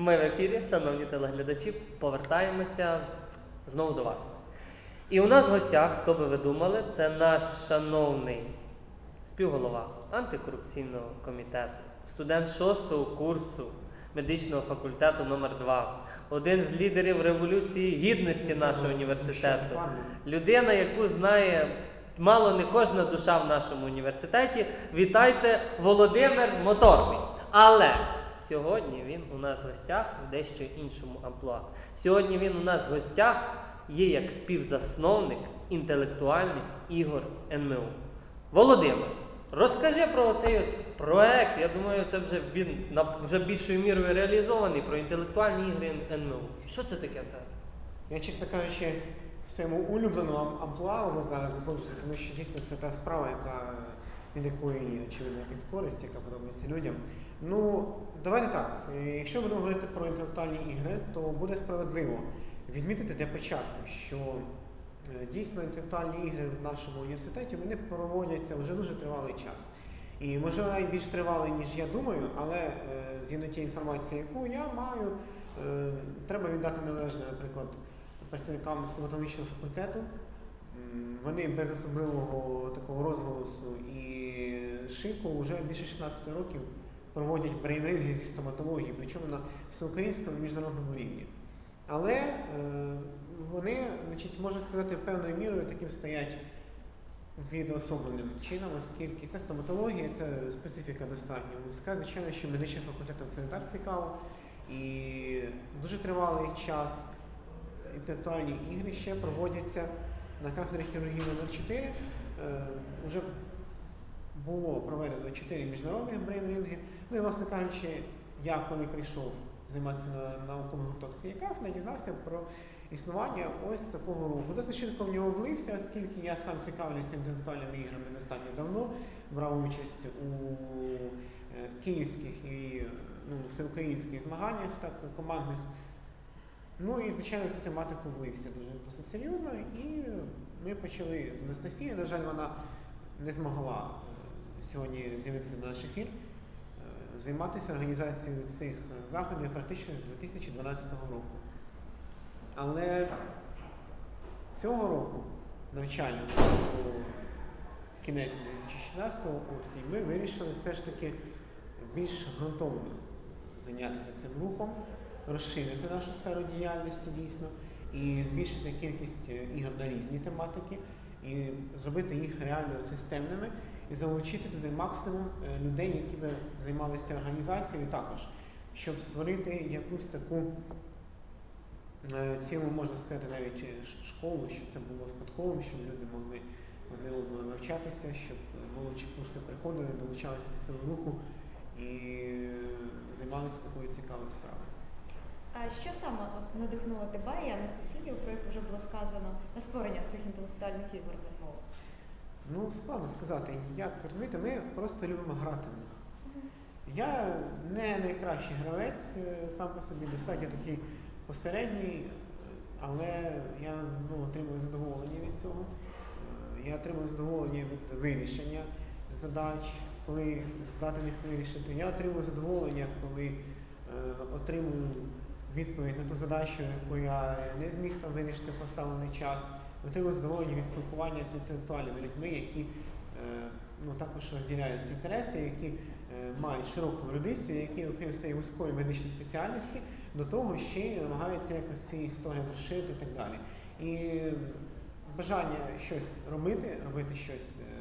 Ми в ефірі, шановні телеглядачі, повертаємося знову до вас. І у нас в гостях, хто би ви думали, це наш шановний співголова антикорупційного комітету, студент шостого курсу медичного факультету номер 2 один з лідерів революції гідності нашого університету. Людина, яку знає мало не кожна душа в нашому університеті. Вітайте, Володимир Моторний. Але сьогодні він у нас в гостях в дещо іншому амплуа. Сьогодні він у нас в гостях є як співзасновник інтелектуальних ігор НМУ. Володимир, розкажи про цей проект. Я думаю, це вже він вже більшою мірою реалізований про інтелектуальні ігри НМУ. Що це таке взагалі? Я, чесно кажучи, в своєму улюбленому ам- амплуа зараз знаходжуся, тому що дійсно це та справа, яка від якої є якась користь, яка подобається людям. Ну, давайте так. Якщо будемо говорити про інтелектуальні ігри, то буде справедливо відмітити для початку, що е, дійсно інтелектуальні ігри в нашому університеті вони проводяться вже дуже тривалий час. І можливо більш тривалий, ніж я думаю, але е, згідно тієї інформації, яку я маю, е, треба віддати належне, наприклад, працівникам стоматологічного факультету. Вони без особливого такого розголосу і шику вже більше 16 років проводять брейнринги зі стоматології, причому на всеукраїнському і міжнародному рівні. Але е, вони, значить, можна сказати, певною мірою таким стоять відособленим чином, оскільки це стоматологія, це специфіка достатньо вузька. Звичайно, що медичним факультетом це не так цікаво. І дуже тривалий час інтелектуальні ігри ще проводяться на кафедрі хірургії номер 4 Е, Уже було проведено 4 міжнародних брейн-ринги. Ну і, власне кажучи, я коли прийшов займатися на науковий гурток цієї кафедри, дізнався про існування ось такого руху. Досить швидко в нього влився, оскільки я сам цікавлюся інтелектуальними іграми достатньо давно, брав участь у е, київських і ну, всеукраїнських змаганнях, так командних. Ну і звичайно цю тематику влився дуже досить серйозно. І ми почали з Анастасії. На жаль, вона не змогла сьогодні з'явитися на наш ефір, е, займатися організацією цих заходів практично з 2012 року. Але цього року, навчального року, кінець 2016 осі, ми вирішили все ж таки більш ґрунтовно зайнятися цим рухом, розширити нашу сферу діяльності дійсно і збільшити кількість е, ігор на різні тематики, і зробити їх реально системними і залучити туди максимум е, людей, які би займалися організацією також, щоб створити якусь таку е, цілу, можна сказати, навіть е, школу, щоб це було спадковим, щоб люди могли одне одного навчатися, щоб молодші курси приходили, долучалися до цього руху і займалися такою цікавою справою. А що саме надихнуло тебе і Анастасію, про яку вже було сказано, на створення цих інтелектуальних ігор? Ну, складно сказати, як розумієте, ми просто любимо грати в них. Я не найкращий гравець е, сам по собі, достатньо такий посередній, але я ну, отримую задоволення від цього. Е, Я отримую задоволення від вирішення задач, коли здатен їх вирішити. Я отримую задоволення, коли е, отримую відповідь на ту задачу, яку я не зміг там вирішити в поставлений час. Отримую задоволення від спілкування з інтелектуальними людьми, які е, ну, також розділяють ці інтереси, які е, мають широку ерудицію, які, окрім своєї вузької медичної спеціальності, до того ще намагаються якось цей історію розширити і так далі. І бажання щось робити, робити щось е,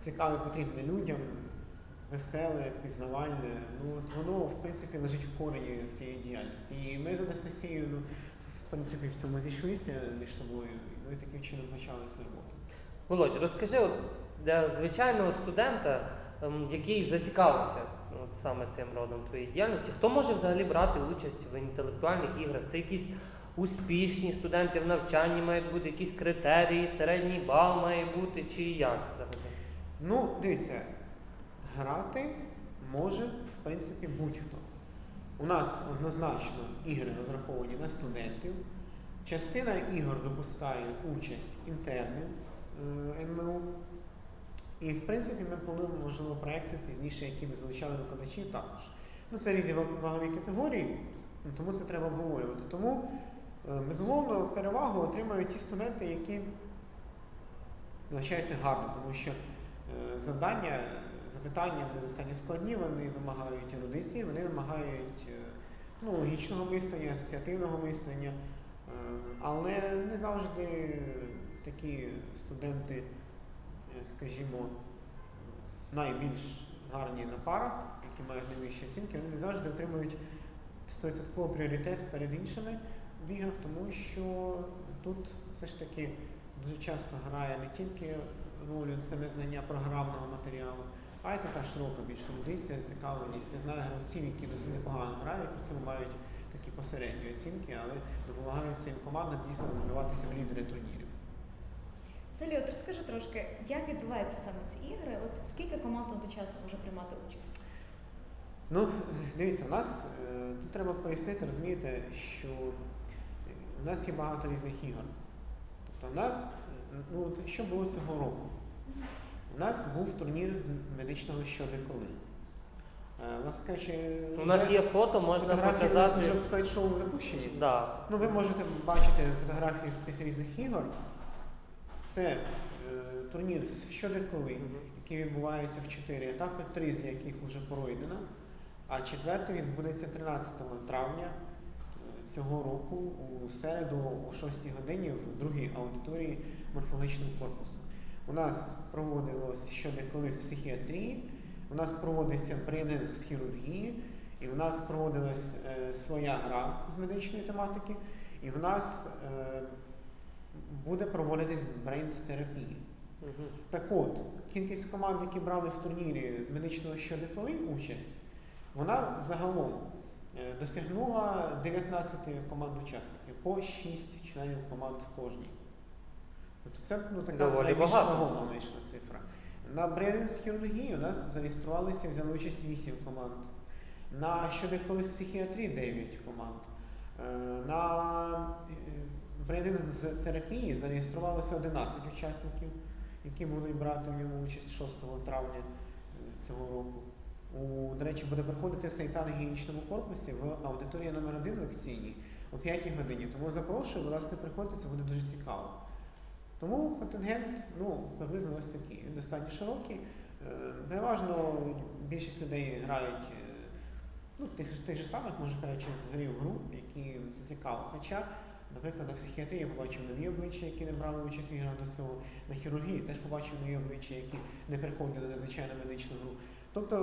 цікаве, потрібне людям, веселе, пізнавальне, ну от воно в принципі лежить в корені цієї діяльності. І ми з Анастасією, ну, в принципі, в цьому зійшлися між собою, і ми таким чином почали цю. Володь, розкажи от, для звичайного студента, ем, який зацікавився от, саме цим родом твоєї діяльності, хто може взагалі брати участь в інтелектуальних іграх? Це якісь успішні студенти в навчанні мають бути, якісь критерії, середній бал має бути, чи як взагалі? Ну, дивіться, грати може, в принципі, будь-хто. У нас однозначно ігри розраховані на студентів. Частина ігор допускає участь інтернів е, НМУ. І, в принципі, ми плануємо, можливо, проекти пізніше, які б залучали викладачів також. Ну, це різні ва- вагові категорії, ну, тому це треба обговорювати. Тому, е, безумовно, перевагу отримають ті студенти, які навчаються гарно, тому що е, завдання, запитання вони достатньо складні, вони вимагають ерудиції, вони вимагають е, ну, логічного мислення, асоціативного мислення. Е, Але не завжди такі студенти, е, скажімо, найбільш гарні на парах, які мають найвищі оцінки, вони не завжди отримують 100% пріоритет перед іншими в іграх, тому що тут все ж таки дуже часто грає не тільки роль саме знання програмного матеріалу, а й така широка більш ерудиція, цікавленість. Я знаю гравців, які досить непогано грають, при цьому мають такі посередні оцінки, але допомагають цим командам дійсно вибиватися в лідери турнірів. Взагалі, от розкажи трошки, як відбуваються саме ці ігри? От скільки команд одночасно може приймати участь? Ну, дивіться, у нас е, тут треба пояснити, розумієте, що у нас є багато різних ігор. Тобто у нас, ну що було цього року? У нас був турнір з медичного. Е, Власне кажучи, У нас є фото, можна фотографії у нас показати. вже в слайд-шоу запущені. Да. Ну, ви можете бачити фотографії з цих різних ігор. Це е, турнір з щодеколи, Мгм. який відбувається в чотири етапи, три з яких вже пройдено, а четвертий відбудеться 13 травня е, цього року у середу о 6 годині в другій аудиторії морфологічного корпусу. У нас проводилось щодеколи з психіатрії, у нас проводився брейнинг з хірургії, і у нас проводилась е, своя гра з медичної тематики, і в нас е, буде проводитись брейн з терапії. Мгм. Так от, кількість команд, які брали в турнірі з медичного щодеколи участь, вона загалом е, досягнула 19 команд учасників, по 6 членів команд в кожній. Тобто це ну, така Доволі найбільш цифра. На з хірургії у нас зареєструвалися, взяли участь 8 команд. На щодеколи психіатрії 9 команд. Е, На брейнинг з терапії зареєструвалося 11 учасників які будуть брати в ньому участь 6 травня е, цього року. У, до речі, буде проходити в санітарно-гігієнічному корпусі в аудиторії номер 1 лекційній о 5 годині. Тому запрошую, будь ласка, приходьте, це буде дуже цікаво. Тому контингент ну, приблизно ось такий. Він достатньо широкий. Е, Переважно більшість людей грають е, ну, тих, тих же самих, може кажучи, з гри в гру, які це цікаво. Хоча, наприклад, на психіатрії я побачив нові обличчя, які не брали участь в іграх до цього. На хірургії теж побачив нові обличчя, які не приходили на звичайну медичну гру. Тобто,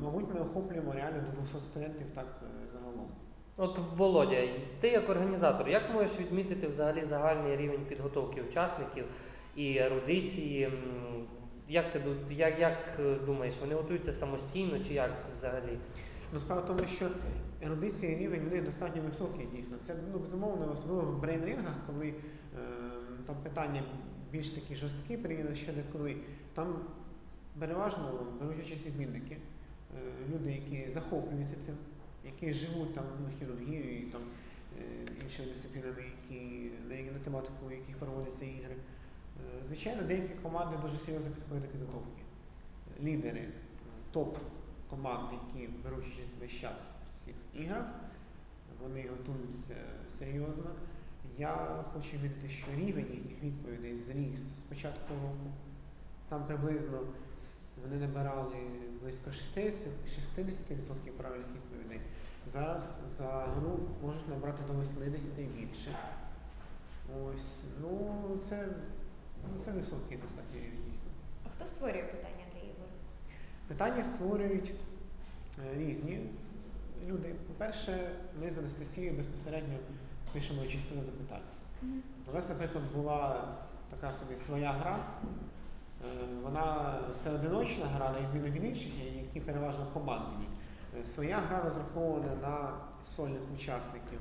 мабуть, ми охоплюємо реально до 200 студентів так е, загалом. От Володя, ти як організатор, як можеш відмітити взагалі загальний рівень підготовки учасників і ерудиції? Як ти як, як е, думаєш, вони готуються самостійно чи як взагалі? Ну, справа в тому, що ерудиція рівень в достатньо високий, дійсно. Це ну, безумовно, особливо в брейн-рингах, коли е, там питання більш такі жорсткі, порівняно ще коли там переважно беруть участь відмінники, е, люди, які захоплюються цим, які живуть там ну, хірургією там е, іншими дисциплінами, які на, тематику яких проводяться ігри. Е, Звичайно, деякі команди дуже серйозно підходять до підготовки. Лідери, топ команд, які беруть участь весь час в цих іграх, вони готуються серйозно. Я хочу відмітити, що рівень їхніх відповідей зріс з початку року. Там приблизно вони набирали близько 60%, 60% правильних відповідей. Зараз за гру можуть набрати до 80 і більше. Ось, ну це, ну, це високий достатньо рівень дійсно. А хто створює питання для ігор? Питання створюють е, різні люди. По-перше, ми з Анастасією безпосередньо пишемо чистове запитання. У нас, наприклад, була така собі своя гра. Е, Вона це одиночна гра, на відміну від інших, які переважно командні. Е, Своя гра розрахована на сольних учасників.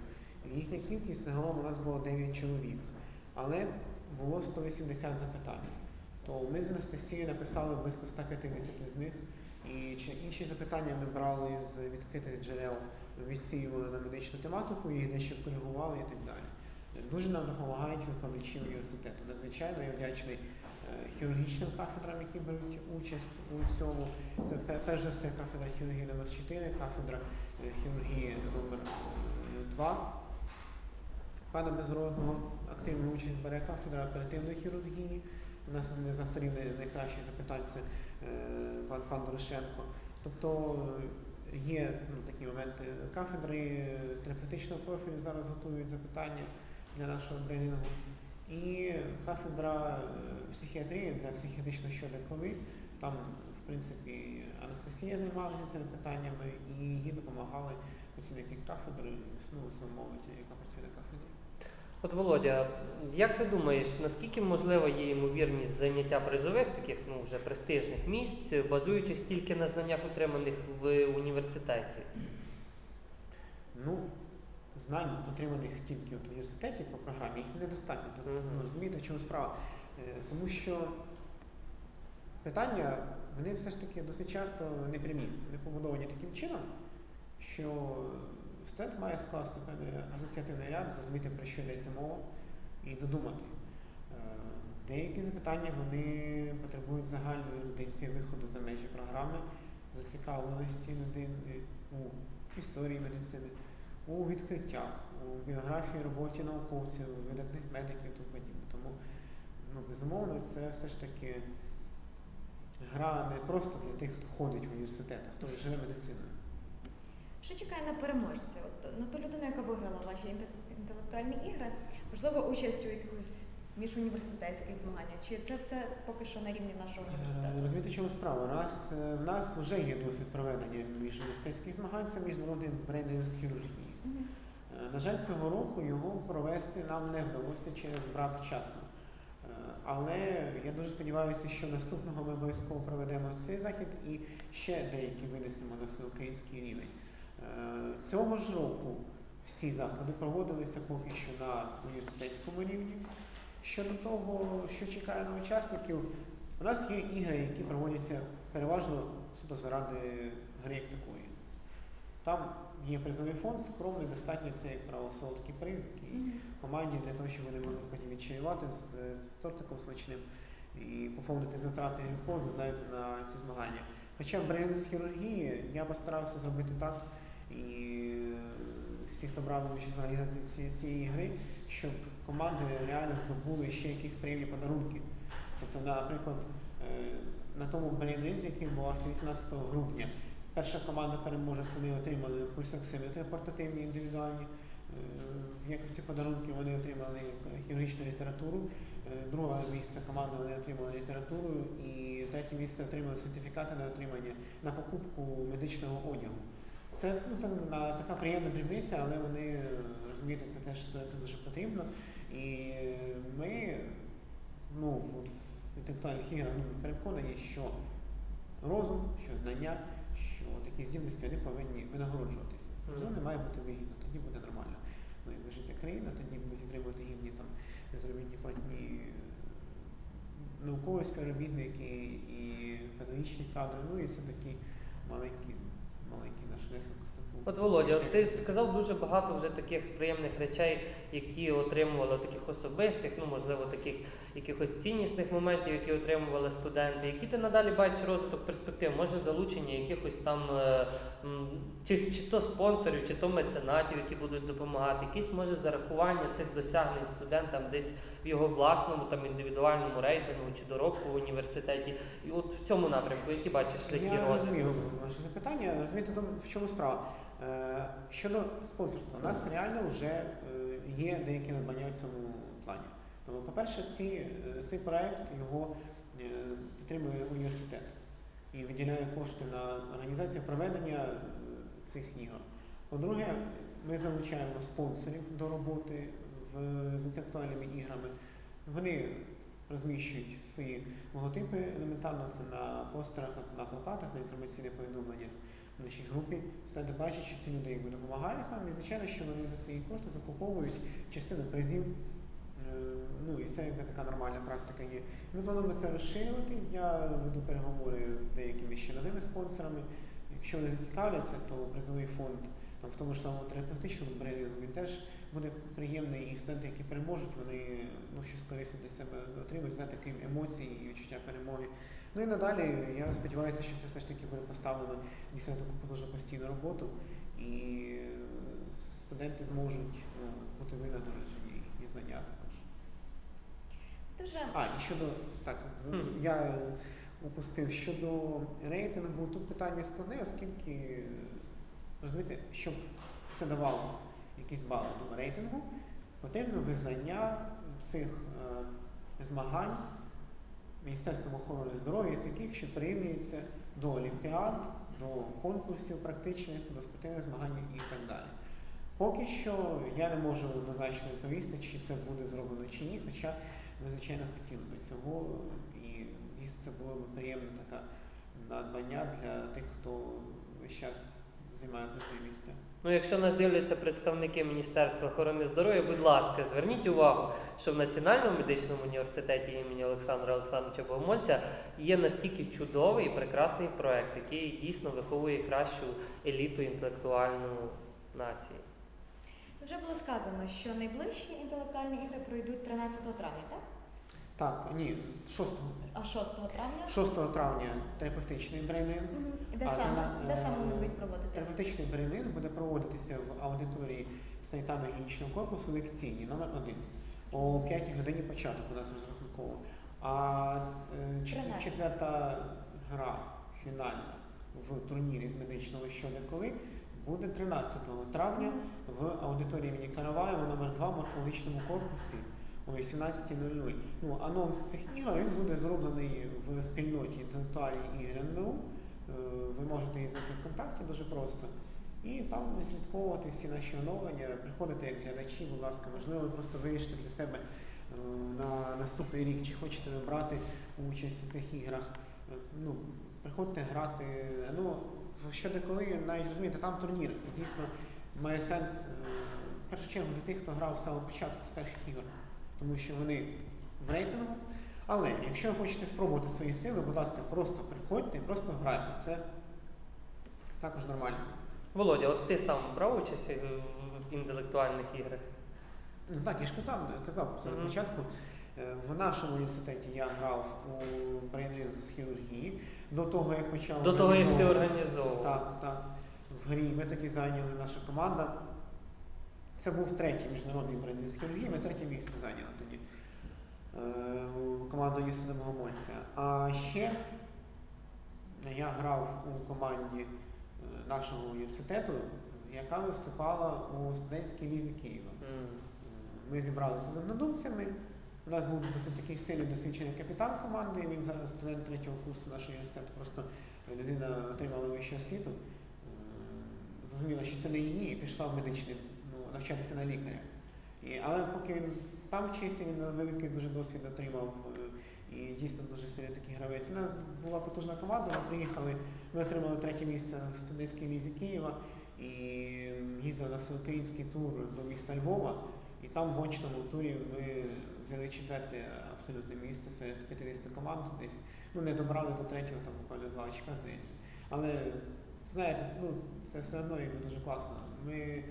Їхня кількість загалом у нас було 9 чоловік, але було 180 запитань. То ми з Анастасією написали близько 150 з них. І інші запитання ми брали з відкритих джерел, відсіювали на медичну тематику, їх дещо коригували і так далі. Дуже нам допомагають викладачі університету. Надзвичайно я вдячний хірургічним кафедрам, які беруть участь у цьому. Це перш за все кафедра хірургії номер 4 кафедра е, хірургії номер 2 Пана Безродного активну участь бере кафедра оперативної хірургії. У нас з авторів найкращих запитань це е, пан, пан Дорошенко. Тобто е, є ну, такі моменти. Кафедри е, терапевтичного профілю зараз готують запитання для нашого бренінгу. І кафедра е, психіатрії для психіатричного щодо ковід. Там, в принципі, Анастасія займалася цими питаннями і їй допомагали працівники кафедри, ну, основному молодь, яка працює на кафедрі. От Володя, як ти думаєш, наскільки можлива є ймовірність заняття призових, таких ну вже престижних місць, базуючись тільки на знаннях, отриманих в університеті? Ну, знань, отриманих тільки в університеті по програмі, їх недостатньо. Тут, Мгм. ну, розумієте, в чому справа? Е, Тому що питання, вони все ж таки досить часто непрямі, не побудовані таким чином, що студент має скласти певний асоціативний ряд, зрозуміти, про що йдеться мова, і додумати. Е, Деякі запитання вони потребують загальної ерудиції виходу за межі програми, зацікавленості людини у історії медицини, у відкриттях, у біографії роботі науковців, видатних медиків і тому подібне. Тому, ну, безумовно, це все ж таки гра не просто для тих, хто ходить в університет, а хто живе медициною. Що чекає на переможця? От, на ту людину, яка виграла ваші інтелектуальні ігри, можливо, участь у якихось міжуніверситетських змаганнях? Чи це все поки що на рівні нашого Е, університету? Розумієте, чому справа? Нас, е, в нас вже є досвід проведення міжуніверситетських змагань, це міжнародний з хірургії. На жаль, цього року його провести нам не вдалося через брак часу. Е, Але я дуже сподіваюся, що наступного ми обов'язково проведемо цей захід і ще деякі винесемо на всеукраїнський рівень. Е, Цього ж року всі заходи проводилися поки що на університетському рівні. Щодо того, що чекає на учасників, у нас є ігри, які проводяться переважно суто заради гри як такої. Там є призовий фонд, скромний, достатньо це, як правило, солодкий приз, який Мгм. команді для того, щоб вони могли потім відчаювати з, з тортиком смачним і поповнити затрати глюкози, знаєте, на ці змагання. Хоча в з хірургії я постарався зробити так, і е, всі, хто брав участь в організації цієї, гри, щоб команди реально здобули ще якісь приємні подарунки. Тобто, наприклад, е, на тому брейнризі, який відбувався 18 грудня, перша команда переможець, вони отримали пульсоксиметри портативні індивідуальні. Е, В якості подарунків вони отримали хірургічну літературу. Е, Друге місце команда вони отримали літературу, і третє місце отримали сертифікати на отримання на покупку медичного одягу. Це ну, там, така приємна дрібниця, але вони е, розумієте, це теж це дуже потрібно. І ми ну, в інтелектуальних іграх ну, переконані, що розум, що знання, що такі здібності вони повинні винагороджуватися. Не має бути вигідно, тоді буде нормально. Ну, і жити країна, тоді будуть отримувати гідні там заробітні платні наукові співробітники і педагогічні кадри. Ну і це такий маленький, маленький наш внесок. От Володя, от ти сказав дуже багато вже таких приємних речей, які отримували таких особистих, ну можливо, таких якихось ціннісних моментів, які отримували студенти. Які ти надалі бачиш розвиток перспектив? Може залучення якихось там е, чи, чи то спонсорів, чи то меценатів, які будуть допомагати, якісь може зарахування цих досягнень студентам десь в його власному там індивідуальному рейтингу чи доробку в університеті. І от в цьому напрямку, які бачиш шляхи Я розумію ваше запитання. Розумієте, в чому справа? Е, щодо спонсорства, у нас реально вже е, є деякі надбання в цьому плані. Тому, по-перше, ці, е, цей проект його е, підтримує університет і виділяє кошти на організацію проведення е, цих ігор. По-друге, ми залучаємо спонсорів до роботи в, з інтелектуальними іграми. Вони розміщують свої логотипи елементарно, це на постерах, на, плакатах, на інформаційних повідомленнях в нашій групі. Стати бачать, що ці люди якби допомагають нам, і звичайно, що вони за ці кошти закуповують частину призів. Ну і це якби така нормальна практика є. Ми плануємо це розширювати. Я веду переговори з деякими ще новими спонсорами. Якщо вони зацікавляться, то призовий фонд там, в тому ж самому терапевтичному брендингу він теж буде приємно, і студенти, які переможуть, вони ну, щось корисне для себе отримують, знаєте, крім емоцій і відчуття перемоги. Ну і надалі я сподіваюся, що це все ж таки буде поставлено дійсно таку дуже постійну роботу, і е, студенти зможуть е, бути винагороджені. Дуже А, і щодо так, ну, я упустив щодо рейтингу, тут питання складне, оскільки розумієте, щоб це давало якісь бали до рейтингу, потрібно визнання цих е, змагань Міністерством охорони здоров'я таких, що прирівнюються до олімпіад, до конкурсів практичних, до спортивних змагань і так далі. Поки що я не можу однозначно відповісти, чи це буде зроблено чи ні, хоча ми, звичайно, хотіли би цього, і дійсно це було б приємне таке надбання для тих, хто весь час займає призові місце. Ну, якщо нас дивляться представники Міністерства охорони здоров'я, будь ласка, зверніть увагу, що в Національному медичному університеті імені Олександра Олександровича Богомольця є настільки чудовий і прекрасний проект, який дійсно виховує кращу еліту інтелектуальну нації. Вже було сказано, що найближчі інтелектуальні ігри пройдуть 13 травня, так? Так, ні, 6, А 6 травня? 6 травня терапевтичний брейнинг. Де А, саме? Де саме вони будуть проводитися? Терапевтичний брейнинг буде проводитися в аудиторії санітарно-гігієнічного корпусу лекційні номер 1 о 5 годині початок у нас розрахунково. А е, четверта гра фінальна в турнірі з медичного щодо коли буде 13 травня в аудиторії імені Караваєва номер 2 в морфологічному корпусі о 18.00. Ну, анонс цих ігор він буде зроблений в спільноті інтелектуальні ігри НМУ. Е, Ви можете її знайти ВКонтакті дуже просто. І там відслідковувати всі наші оновлення, приходити як глядачі, будь ласка, можливо, просто вирішите для себе е, на наступний рік, чи хочете ви брати участь у цих іграх. Е, Ну, приходьте грати. Ну, щодо коли, навіть розумієте, там турнір. Дійсно, має сенс е, в першу чергу для тих, хто грав з самого початку з перших ігор, тому що вони в рейтингу. Але якщо ви хочете спробувати свої сили, будь ласка, просто приходьте і просто грайте. Це також нормально. Володя, от ти сам брав участь в інтелектуальних іграх? Ну так, я ж казав, казав це на Мгм. початку. Е, В нашому університеті я грав у брейнринг з хірургії. До того, як почав До того, як ти організовував. Так, так. В грі ми тоді зайняли наша команда. Це був третій міжнародний брейнринг з хірургії, ми третє місце зайняли тоді. Е, Команда Юсина Богомольця. А ще я грав у команді е, нашого університету, яка виступала у студентській лізі Києва. Ми зібралися з однодумцями. У нас був досить такий сильний досвідчений капітан команди. Він зараз студент третього курсу нашого університету. Просто людина отримала вищу освіту. Зрозуміла, що це не її, і пішла в медичний ну, навчатися на лікаря. І, але поки він там вчився, він великий дуже досвід отримав. е, І дійсно дуже сильний такий гравець. У нас була потужна команда, ми приїхали, ми отримали третє місце в студентській лізі Києва і їздили на всеукраїнський тур до міста Львова. Там в очному турі ми взяли четверте абсолютне місце серед 50 команд десь. Ну, не добрали до третього, там буквально два очка, здається. Але знаєте, ну, це все одно якби дуже класно. Ми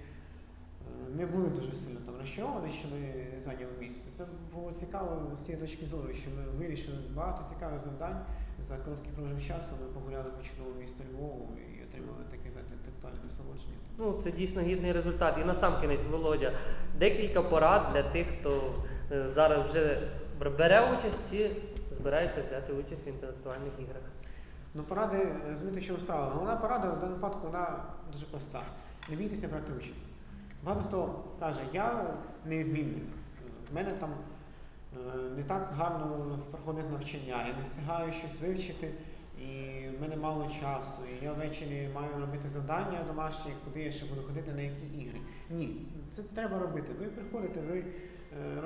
не були дуже сильно там розчаровані, що ми зайняли місце. Це було цікаво з тієї точки зору, що ми вирішили багато цікавих завдань за короткий проміжок часу. Ми погуляли по чудовому місту Львову і отримали таке знаєте, інтелектуальне насолодження. Ну, це дійсно гідний результат. І на сам кінець, Володя, декілька порад для тих, хто е, зараз вже бере участь чи збирається взяти участь в інтелектуальних іграх. Ну, поради, е, розумієте, що справа. Головна порада в даному випадку вона дуже проста. Не бійтеся брати участь. Багато хто каже, я не відмінник, в мене там е, не так гарно проходить навчання, я не встигаю щось вивчити, і в мене мало часу, і я ввечері маю робити завдання домашні, куди я ще буду ходити, на які ігри. Ні, це треба робити. Ви приходите, ви, е,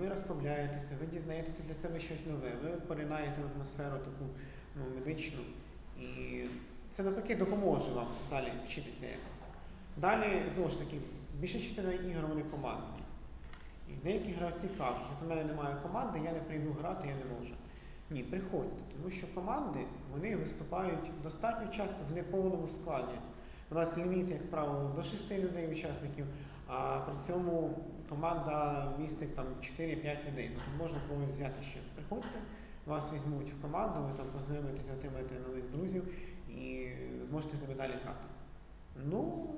ви розслабляєтеся, ви дізнаєтеся для себе щось нове, ви поринаєте атмосферу таку ну, медичну. І це навпаки допоможе вам далі вчитися якось. Далі, знову ж таки, більша частина ігор вони командні. І деякі гравці кажуть, що в мене немає команди, я не прийду грати, я не можу. Ні, приходьте, тому що команди вони виступають достатньо часто в неповному складі. У нас ліміт, як правило, до шести людей учасників, А при цьому команда містить там 4-5 людей. Тобто можна когось взяти ще. Приходьте, вас візьмуть в команду, ви там познайомитеся, отримаєте нових друзів і зможете з ними далі грати. Ну,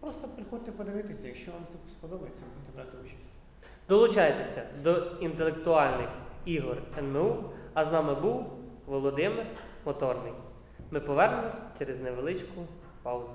просто приходьте подивитися, якщо вам це сподобається, будете брати участь. Долучайтеся до інтелектуальних ігор НМУ, а з нами був Володимир Моторний. Ми повернемось через невеличку паузу.